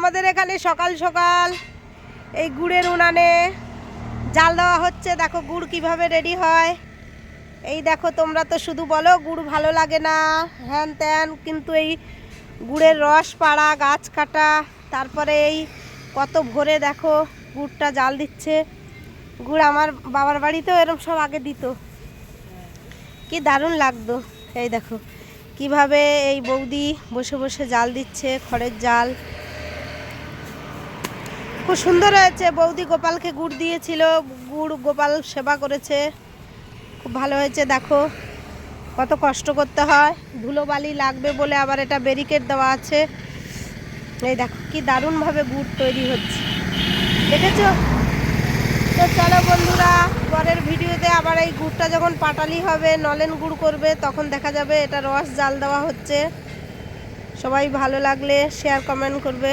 আমাদের এখানে সকাল সকাল এই গুড়ের উনানে জাল দেওয়া হচ্ছে। দেখো গুড় কীভাবে রেডি হয়। এই দেখো তোমরা তো শুধু বলো, গুড় ভালো লাগে না। হ্যান ত্যান, কিন্তু এই গুড়ের রস পাড়া, গাছ কাটা, তারপরে এই কত ভোরে দেখো গুড়টা জাল দিচ্ছে। গুড় আমার বাবার বাড়িতেও এরম সব আগে দিত। কি দারুণ লাগতো। এই দেখো কীভাবে এই বৌদি বসে বসে জাল দিচ্ছে খড়ের জাল। খুব সুন্দর হয়েছে। বৌদি গোপালকে গুড় দিয়েছিল। গুড় গোপাল সেবা করেছে। খুব ভালো হয়েছে, দেখো। কত কষ্ট করতে হয়। ধুলো বালি লাগবে বলে আবার এটা ব্যারিকেড দেওয়া আছে। এই দেখো, কি দারুণভাবে গুড় তৈরি হচ্ছে। দেখেছ? তো চলো বন্ধুরা, পরের ভিডিওতে আবার এই গুড়টা যখন পাটালি হবে, নলেন গুড় করবে, তখন দেখা যাবে এটা রস জাল দেওয়া হচ্ছে। সবাই ভালো লাগলে শেয়ার কমেন্ট করবে।